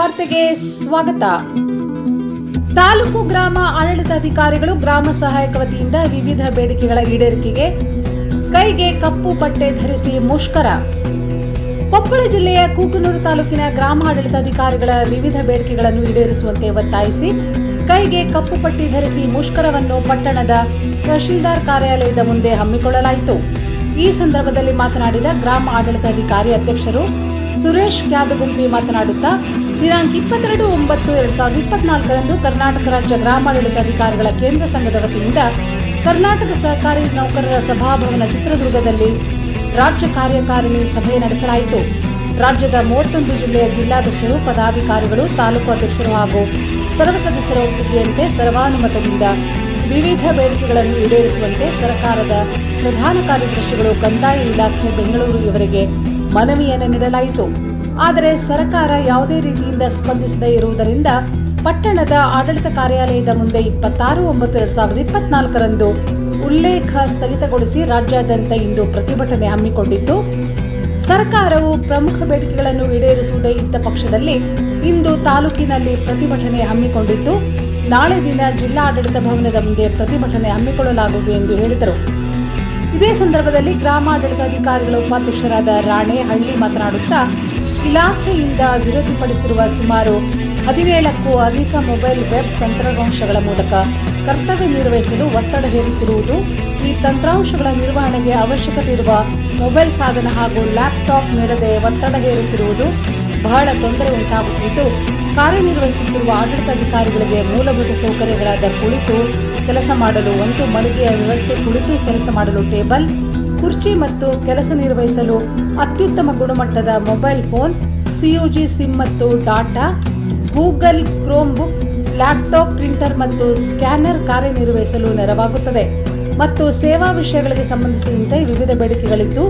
ವಾರ್ತೆಗೆ ಸ್ವಾಗತ. ತಾಲೂಕು ಗ್ರಾಮ ಆಡಳಿತಾಧಿಕಾರಿಗಳು ಗ್ರಾಮ ಸಹಾಯಕ ವತಿಯಿಂದ ವಿವಿಧ ಬೇಡಿಕೆಗಳ ಈಡೇರಿಕೆಗೆ ಕೈಗೆ ಕಪ್ಪು ಪಟ್ಟೆ ಧರಿಸಿ ಮುಷ್ಕರ. ಕೊಪ್ಪಳ ಜಿಲ್ಲೆಯ ಕೂಕನೂರು ತಾಲೂಕಿನ ಗ್ರಾಮ ಆಡಳಿತಾಧಿಕಾರಿಗಳ ವಿವಿಧ ಬೇಡಿಕೆಗಳನ್ನು ಈಡೇರಿಸುವಂತೆ ಒತ್ತಾಯಿಸಿ ಕೈಗೆ ಕಪ್ಪು ಪಟ್ಟಿ ಧರಿಸಿ ಮುಷ್ಕರವನ್ನು ಪಟ್ಟಣದ ತಹಶೀಲ್ದಾರ್ ಕಾರ್ಯಾಲಯದ ಮುಂದೆ ಹಮ್ಮಿಕೊಳ್ಳಲಾಯಿತು. ಈ ಸಂದರ್ಭದಲ್ಲಿ ಮಾತನಾಡಿದ ಗ್ರಾಮ ಆಡಳಿತಾಧಿಕಾರಿ ಅಧ್ಯಕ್ಷರು ಸುರೇಶ್ ಕ್ಯಾದಗುಂಪಿ ಮಾತನಾಡುತ್ತಾ ದಿನಾಂಕ ಇಪ್ಪತ್ತೆರಡು ಒಂಬತ್ತು ಎರಡ್ ಸಾವಿರದ ಇಪ್ಪತ್ನಾಲ್ಕರಂದು ಕರ್ನಾಟಕ ರಾಜ್ಯ ಗ್ರಾಮಾಡಳಿತಾಧಿಕಾರಿಗಳ ಕೇಂದ್ರ ಸಂಘದ ವತಿಯಿಂದ ಕರ್ನಾಟಕ ಸಹಕಾರಿ ನೌಕರರ ಸಭಾಭವನ ಚಿತ್ರದುರ್ಗದಲ್ಲಿ ರಾಜ್ಯ ಕಾರ್ಯಕಾರಿಣಿ ಸಭೆ ನಡೆಸಲಾಯಿತು. ರಾಜ್ಯದ ಮೂವತ್ತೊಂದು ಜಿಲ್ಲೆಯ ಜಿಲ್ಲಾಧ್ಯಕ್ಷರು, ಪದಾಧಿಕಾರಿಗಳು, ತಾಲೂಕು ಅಧ್ಯಕ್ಷರು ಹಾಗೂ ಸರ್ವ ಸದಸ್ಯರ ಒಪ್ಪಿಗೆಯಂತೆ ಸರ್ವಾನುಮತದಿಂದ ವಿವಿಧ ಬೇಡಿಕೆಗಳನ್ನು ಈಡೇರಿಸುವಂತೆ ಸರ್ಕಾರದ ಪ್ರಧಾನ ಕಾರ್ಯದರ್ಶಿಗಳು ಕಂದಾಯ ಇಲಾಖೆ ಬೆಂಗಳೂರು ಇವರಿಗೆ ಮನವಿಯನ್ನು ನೀಡಲಾಯಿತು. ಆದರೆ ಸರ್ಕಾರ ಯಾವುದೇ ರೀತಿಯಿಂದ ಸ್ಪಂದಿಸದೇ ಇರುವುದರಿಂದ ಪಟ್ಟಣದ ಆಡಳಿತ ಕಾರ್ಯಾಲಯದ ಮುಂದೆ ಇಪ್ಪತ್ತಾರು ಒಂಬತ್ತು ಎರಡ್ ಸಾವಿರದ ಇಪ್ಪತ್ನಾಲ್ಕರಂದು ಉಲ್ಲೇಖ ಸ್ಥಗಿತಗೊಳಿಸಿ ರಾಜ್ಯಾದ್ಯಂತ ಇಂದು ಪ್ರತಿಭಟನೆ ಹಮ್ಮಿಕೊಂಡಿದ್ದು, ಸರ್ಕಾರವು ಪ್ರಮುಖ ಬೇಡಿಕೆಗಳನ್ನು ಈಡೇರಿಸುವುದೇ ಇದ್ದ ಪಕ್ಷದಲ್ಲಿ ಇಂದು ತಾಲೂಕಿನಲ್ಲಿ ಪ್ರತಿಭಟನೆ ಹಮ್ಮಿಕೊಂಡಿದ್ದು, ನಾಳೆ ದಿನ ಜಿಲ್ಲಾ ಆಡಳಿತ ಭವನದ ಮುಂದೆ ಪ್ರತಿಭಟನೆ ಹಮ್ಮಿಕೊಳ್ಳಲಾಗುವುದು ಎಂದು ಹೇಳಿದರು. ಇದೇ ಸಂದರ್ಭದಲ್ಲಿ ಗ್ರಾಮಾಡಳಿತಾಧಿಕಾರಿಗಳ ಉಪಾಧ್ಯಕ್ಷರಾದ ರಾಣೆ ಹಳ್ಳಿ ಮಾತನಾಡುತ್ತಾ ಇಲಾಖೆಯಿಂದ ಅಭಿವೃದ್ಧಿಪಡಿಸಿರುವ ಸುಮಾರು ಹದಿನೇಳಕ್ಕೂ ಅಧಿಕ ಮೊಬೈಲ್ ವೆಬ್ ತಂತ್ರಾಂಶಗಳ ಮೂಲಕ ಕರ್ತವ್ಯ ನಿರ್ವಹಿಸಲು ಒತ್ತಡ ಹೇರುತ್ತಿರುವುದು, ಈ ತಂತ್ರಾಂಶಗಳ ನಿರ್ವಹಣೆಗೆ ಅವಶ್ಯಕತೆ ಇರುವ ಮೊಬೈಲ್ ಸಾಧನ ಹಾಗೂ ಲ್ಯಾಪ್ಟಾಪ್ ನೀಡದೆ ಒತ್ತಡ ಹೇರುತ್ತಿರುವುದು ಬಹಳ ತೊಂದರೆ ಉಂಟಾಗುತ್ತಿದ್ದು, ಕಾರ್ಯನಿರ್ವಹಿಸುತ್ತಿರುವ ಆಡಳಿತಾಧಿಕಾರಿಗಳಿಗೆ ಮೂಲಭೂತ ಸೌಕರ್ಯಗಳಾದ ಕುಳಿತು ಕೆಲಸ ಮಾಡಲು ಒಂದು ಮಳಿಗೆಯ ವ್ಯವಸ್ಥೆ ಕುಳಿತು ಕೆಲಸ ಮಾಡಲು ಟೇಬಲ್ ಕುರ್ಚಿ ಮತ್ತು ಕೆಲಸ ನಿರ್ವಹಿಸಲು ಅತ್ಯುತ್ತಮ ಗುಣಮಟ್ಟದ ಮೊಬೈಲ್ ಫೋನ್ ಸಿಯುಜಿ ಸಿಮ್ ಮತ್ತು data, Google Chromebook laptop, printer ಮತ್ತು ಸ್ಕ್ಯಾನರ್ ಕಾರ್ಯನಿರ್ವಹಿಸಲು ನೆರವಾಗುತ್ತದೆ. ಮತ್ತು ಸೇವಾ ವಿಷಯಗಳಿಗೆ ಸಂಬಂಧಿಸಿದಂತೆ ವಿವಿಧ ಬೇಡಿಕೆಗಳಿದ್ದು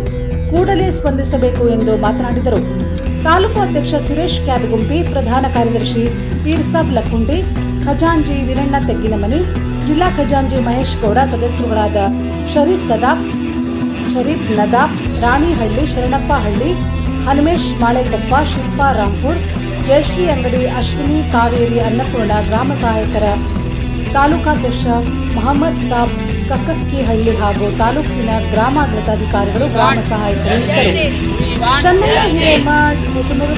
ಕೂಡಲೇ ಸ್ಪಂದಿಸಬೇಕು ಎಂದು ಮಾತನಾಡಿದರು. ತಾಲೂಕು ಅಧ್ಯಕ್ಷ ಸುರೇಶ್ ಕ್ಯಾದಗುಂಪಿ, ಪ್ರಧಾನ ಕಾರ್ಯದರ್ಶಿ ಪೀರ್ಸಾಬ್ ಲಕ್ಕುಂಡಿ, ಖಜಾಂಜಿ ವೀರಣ್ಣ ತೆಗ್ಗಿನಮನಿ, ಜಿಲ್ಲಾ ಖಜಾಂಜಿ ಮಹೇಶ್ ಗೌಡ ಸದಸ್ಯರುಗಳಾದ ಶರೀಫ್ ಸದಾಬ್ ಶರೀಫ್, ನದಾಬ್, ರಾಣಿಹಳ್ಳಿ ಶರಣಪ್ಪ ಹಳ್ಳಿ ಹನುಮೇಶ್, ಮಾಳೆಕೊಪ್ಪ, ಶಿಲ್ಪಾ, ರಾಂಪುರ್, ಜಯಶ್ರೀ ಅಂಗಡಿ, ಅಶ್ವಿನಿ, ಕಾವೇರಿ, ಅನ್ನಪೂರ್ಣ ಗ್ರಾಮ ಸಹಾಯಕರ ತಾಲೂಕಾಧ್ಯಕ್ಷ ಮಹಮ್ಮದ್ ಸಾಬ್, ಕಕ್ಕಕ್ಕಿಹಳ್ಳಿ ಹಾಗೂ ತಾಲೂಕಿನ ಗ್ರಾಮಾಡಳಿತಾಧಿಕಾರಿಗಳು ಗ್ರಾಮ ಸಹಾಯಕರು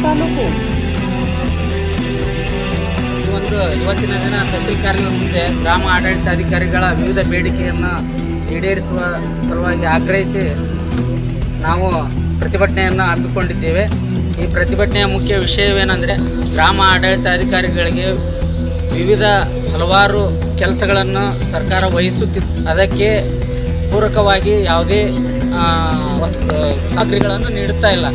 ತಾಲೂಕು. ಒಂದು ಇವತ್ತಿನ ದಿನ ತಹಸೀಲ್ದಾರ್ಗಳ ಮುಂದೆ ಗ್ರಾಮ ಆಡಳಿತಾಧಿಕಾರಿಗಳ ವಿವಿಧ ಬೇಡಿಕೆಯನ್ನು ಈಡೇರಿಸುವ ಸಲುವಾಗಿ ಆಗ್ರಹಿಸಿ ನಾವು ಪ್ರತಿಭಟನೆಯನ್ನು ಹಮ್ಮಿಕೊಂಡಿದ್ದೇವೆ. ಈ ಪ್ರತಿಭಟನೆಯ ಮುಖ್ಯ ವಿಷಯವೇನೆಂದರೆ ಗ್ರಾಮ ಆಡಳಿತಾಧಿಕಾರಿಗಳಿಗೆ ವಿವಿಧ ಹಲವಾರು ಕೆಲಸಗಳನ್ನು ಸರ್ಕಾರ ವಹಿಸುತ್ತಿತ್ತು ಅದಕ್ಕೆ ಪೂರಕವಾಗಿ ಯಾವುದೇ ವಸ್ತು ಸಾಮಗ್ರಿಗಳನ್ನು ನೀಡುತ್ತಾ ಇಲ್ಲ.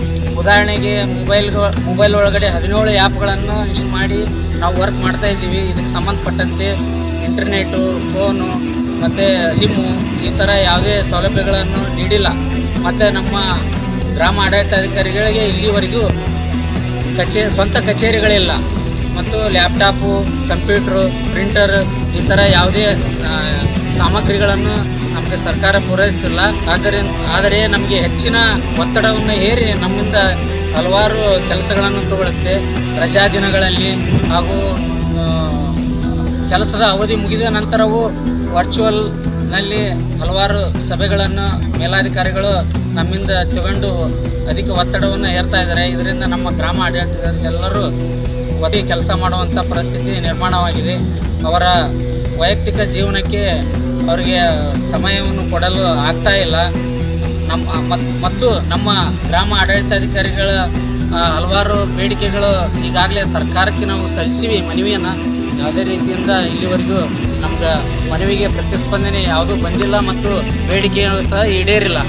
ಉದಾಹರಣೆಗೆ ಮೊಬೈಲ್ ಮೊಬೈಲ್ ಒಳಗಡೆ ಹದಿನೇಳು ಆ್ಯಪ್ಗಳನ್ನು ಇಷ್ಟು ಮಾಡಿ ನಾವು ವರ್ಕ್ ಮಾಡ್ತಾ ಇದ್ದೀವಿ. ಇದಕ್ಕೆ ಸಂಬಂಧಪಟ್ಟಂತೆ ಇಂಟರ್ನೆಟು, ಫೋನು ಮತ್ತು ಸಿಮ್ಮು ಈ ಥರ ಯಾವುದೇ ಸೌಲಭ್ಯಗಳನ್ನು ನೀಡಿಲ್ಲ. ಮತ್ತು ನಮ್ಮ ಗ್ರಾಮ ಆಡಳಿತಾಧಿಕಾರಿಗಳಿಗೆ ಇಲ್ಲಿವರೆಗೂ ಕಚೇ, ಸ್ವಂತ ಕಚೇರಿಗಳಿಲ್ಲ. ಮತ್ತು ಲ್ಯಾಪ್ಟಾಪು, ಕಂಪ್ಯೂಟ್ರು, ಪ್ರಿಂಟರ್ ಈ ಥರ ಯಾವುದೇ ಸಾಮಗ್ರಿಗಳನ್ನು ನಮಗೆ ಸರ್ಕಾರ ಪೂರೈಸ್ತಿಲ್ಲ. ಆದ್ದರಿಂದ ಆದರೆ ನಮಗೆ ಹೆಚ್ಚಿನ ಒತ್ತಡವನ್ನು ಹೇರಿ ನಮ್ಮಿಂದ ಹಲವಾರು ಕೆಲಸಗಳನ್ನು ತಗೊಳುತ್ತೆ ರಜಾ ದಿನಗಳಲ್ಲಿ ಹಾಗೂ ಕೆಲಸದ ಅವಧಿ ಮುಗಿದ ನಂತರವೂ ವರ್ಚುವಲ್ನಲ್ಲಿ ಹಲವಾರು ಸಭೆಗಳನ್ನು ಮೇಲಾಧಿಕಾರಿಗಳು ನಮ್ಮಿಂದ ತಗೊಂಡು ಅಧಿಕ ಒತ್ತಡವನ್ನು ಹೇರ್ತಾ ಇದ್ದಾರೆ. ಇದರಿಂದ ನಮ್ಮ ಗ್ರಾಮ ಆಡಳಿತ ಎಲ್ಲರೂ ಒದಗಿ ಕೆಲಸ ಮಾಡುವಂಥ ಪರಿಸ್ಥಿತಿ ನಿರ್ಮಾಣವಾಗಿದೆ. ಅವರ ವೈಯಕ್ತಿಕ ಜೀವನಕ್ಕೆ ಅವರಿಗೆ ಸಮಯವನ್ನು ಕೊಡಲು ಆಗ್ತಾ ಇಲ್ಲ. ನಮ್ಮ ಮತ್- ಮತ್ತು ನಮ್ಮ ಗ್ರಾಮ ಆಡಳಿತಾಧಿಕಾರಿಗಳ ಹಲವಾರು ಬೇಡಿಕೆಗಳು ಈಗಾಗಲೇ ಸರ್ಕಾರಕ್ಕೆ ನಾವು ಸಲ್ಲಿಸಿವಿ ಮನವಿಯನ್ನು. ಯಾವುದೇ ರೀತಿಯಿಂದ ಇಲ್ಲಿವರೆಗೂ ನಮ್ಗೆ ಮನವಿಗೆ ಪ್ರತಿಸ್ಪಂದನೆ ಯಾವುದೂ ಬಂದಿಲ್ಲ ಮತ್ತು ಬೇಡಿಕೆಯನ್ನು ಸಹ ಈಡೇರಿಲ್ಲ.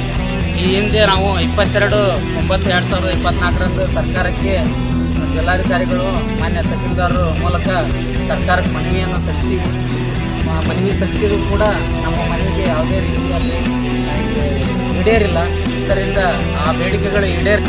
ಈ ಹಿಂದೆ ನಾವು ಇಪ್ಪತ್ತೆರಡು ಒಂಬತ್ತು ಎರಡು ಸಾವಿರದ ಇಪ್ಪತ್ನಾಲ್ಕರಂದು ಸರ್ಕಾರಕ್ಕೆ ಜಿಲ್ಲಾಧಿಕಾರಿಗಳು, ಮಾನ್ಯ ತಹಸೀಲ್ದಾರರು ಮೂಲಕ ಸರ್ಕಾರಕ್ಕೆ ಮನವಿಯನ್ನು ಸಲ್ಲಿಸಿ ಮನವಿ ಸಲ್ಲಿಸಿದ್ರು ಕೂಡ ನಮ್ಮ ಮನವಿಗೆ ಯಾವುದೇ ರೀತಿಯಲ್ಲಿ ಈಡೇರಿಲ್ಲ. ಇದರಿಂದ ಆ ಬೇಡಿಕೆಗಳು ಈಡೇರ್